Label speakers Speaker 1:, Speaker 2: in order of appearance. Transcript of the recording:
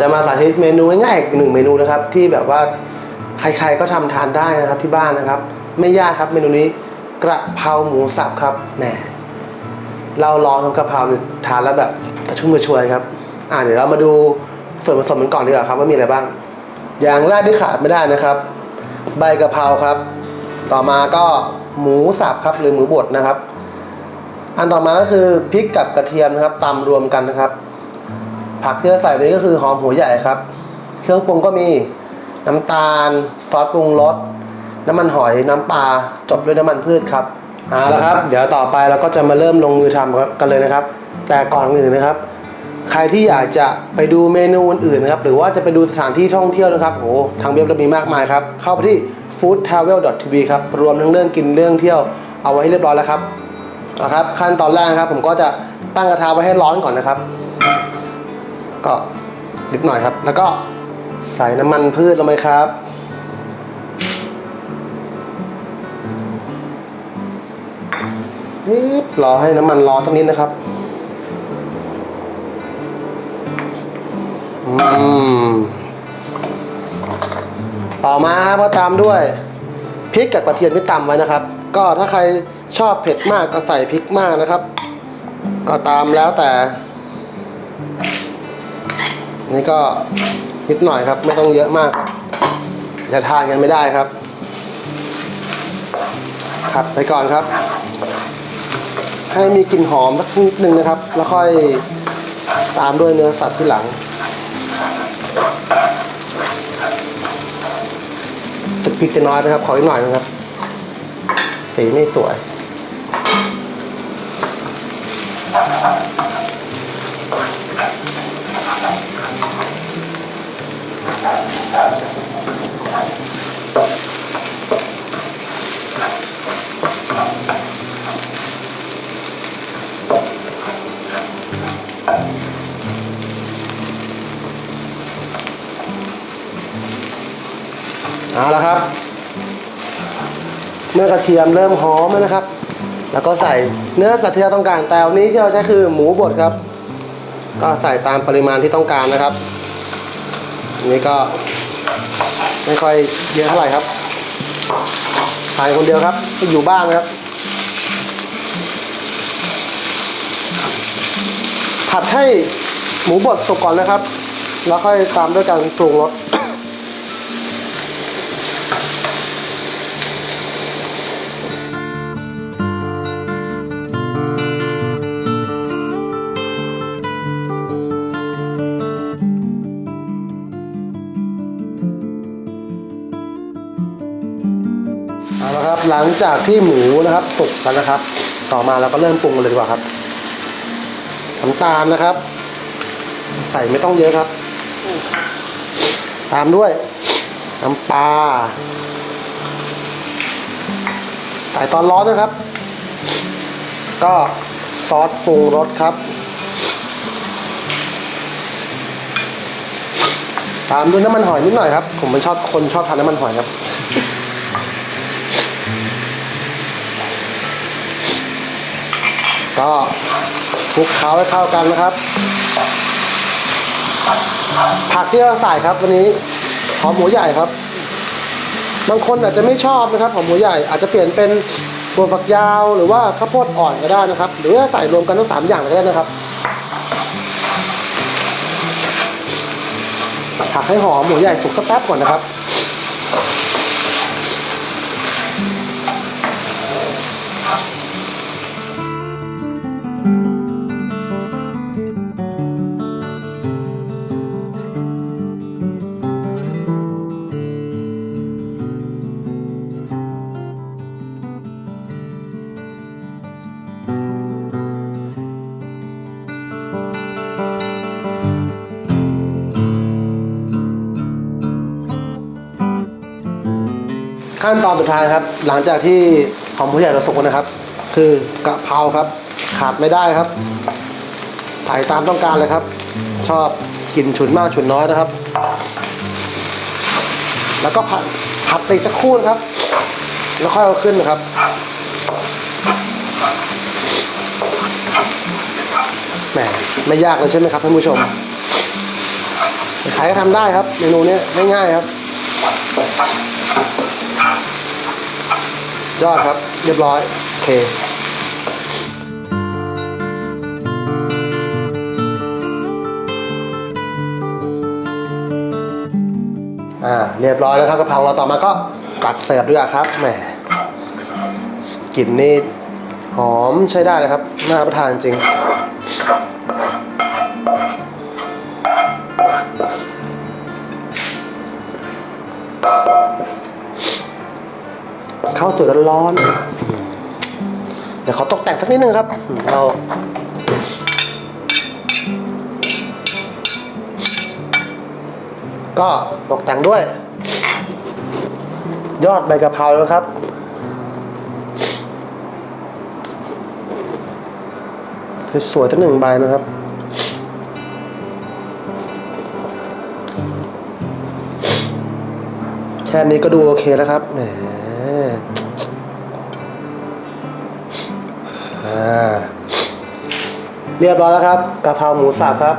Speaker 1: จะมาสาธิตเมนูง่ายๆอีกหนึ่งเมนูนะครับที่แบบว่าใครๆก็ทำทานได้นะครับที่บ้านนะครับ ไม่ยากครับเมนูนี้กระเพราหมูสับครับแหมเราลองทำกระเพราทานแล้วแบบกระชุ่มกระชวยครับ อ่าเดี๋ยวเรามาดูส่วนผสมกันก่อนดีกว่าครับว่ามีอะไรบ้าง อย่างแรกที่ขาดไม่ได้นะครับ ใบกะเพราครับ ต่อมาก็หมูสับครับหรือหมูบดนะครับ อันต่อมาก็คือพริกกับกระเทียมนะครับตำรวมกันนะครับ ผักที่จะใส่ไปก็คือหอมหัวใหญ่ครับ เครื่องปรุงก็มีน้ำตาล ซอสปรุงรสน้ำมันหอยน้ำปลาจบด้วยน้ำมันพืชครับเอาละครับ เดี๋ยวต่อไปเราก็จะมาเริ่มลงมือทำกันเลยนะครับ แต่ก่อนอื่นนะครับ ใครที่อยากจะไปดูเมนูอื่นๆนะครับหรือว่าจะไปดูสถานที่ท่องเที่ยวนะครับโอ้โหทางเว็บเรามีมากมายครับ เข้าไปที่ foodtravel.tv ครับรวมทั้งเรื่องกินเรื่องเที่ยวเอาไว้ให้เรียบร้อยแล้วครับนะครับ ขั้นตอนแรกครับ ผมก็จะตั้งกระทะไว้ให้ร้อนก่อนนะครับ ก็นิดหน่อยครับ แล้วก็ใส่น้ำมันพืชลงไปครับนิดรอให้น้ำมันร้อนสักนิดนะครับอืมต่อมาครับก็ตามด้วยพริกกับกระเทียมที่ตำไว้นะครับ ก็ถ้าใครชอบเผ็ดมากก็ใส่พริกมากนะครับ ก็ตามแล้วแต่ นี่ก็นิดหน่อยครับ ไม่ต้องเยอะมากจะทานกันไม่ได้ครับขัดไปก่อนครับ ให้มีกลิ่นหอมสักนิดนึงนะครับ แล้วค่อยตามด้วยเนื้อสัตว์ที่หลัง สึกพริกจะน้อยนะครับ ขออีกหน่อยนะครับ สีไม่สวย เอาละครับ เมื่อกระเทียมเริ่มหอมแล้วนะครับ แล้วก็ใส่เนื้อสัตว์ที่เราต้องการแต่วันนี้ที่เราใช้คือหมูบดครับ ก็ใส่ตามปริมาณที่ต้องการนะครับ นนี้ก็ไม่ค่อยเยอะเท่าไหร่ครับทานคนเดียวครับ อยู่บ้านนะครับ ผัดให้หมูบดสุกก่อนนะครับ แล้วค่อยตามด้วยการปรุงรส หลังจากที่หมูนะครับสุกแล้วนะครับ ต่อมาเราก็เริ่มปรุงเลยดีกว่าครับน้ำตาลนะครับ ใส่ไม่ต้องเยอะครับ ตามด้วยน้ำปลาใส่ตอนร้อนนะครับ ก็ซอสปรุงรสครับ ตามด้วยน้ำมันหอยนิดหน่อยครับ ผมเป็นชอบคนชอบทานน้ำมันหอยครับ ก็คลุกเคล้าให้เข้ากันนะครับ ผักที่เราใส่ครับวันนี้หอมหมูใหญ่ครับ บางคนอาจจะไม่ชอบนะครับหอมหมูใหญ่อาจจะเปลี่ยนเป็นตัวฝักยาวหรือว่าข้าวโพดอ่อนก็ได้นะครับ หรือว่าใส่รวมกันทั้งสามอย่างก็ได้นะครับผักให้หอมหมูใหญ่สุกสักแป๊บก่อนนะครับ ขั้นตอนสุดท้ายครับ หลังจากที่หอมหัวใหญ่เราสุกแล้วนะครับ คือกะเพราครับ ขาดไม่ได้ครับใส่ตามต้องการเลยครับ ชอบกลิ่นฉุนมากฉุนน้อยนะครับ แล้วก็ผัดผัดไปสักครู่นะครับ แล้วค่อยเอาขึ้นนะครับแหมไม่ยากเลยใช่ไหมครับท่านผู้ชมใครก็ทำได้ครับ เมนูนี้ยง่ายๆครับ ยอดครับ เรียบร้อย โอเคอ่าเรียบร้อยแล้วครับกะเพราเราต่อมาก็กัดเสิร์ฟด้วยครับแหมกลิ่นนี่หอมใช้ได้เลยครับน่ารับประทานจริง ข้าวสวยร้อนๆเดี๋ยวขอตกแต่งสักนิดนึงครับ เราก็ตกแต่งด้วย ยอดใบกะเพราแล้วครับ สวยๆทั้งหนึ่งใบนะครับ แค่นี้ก็ดูโอเคแล้วครับแหม เรียบร้อยแล้วครับกะเพราหมูสับครับ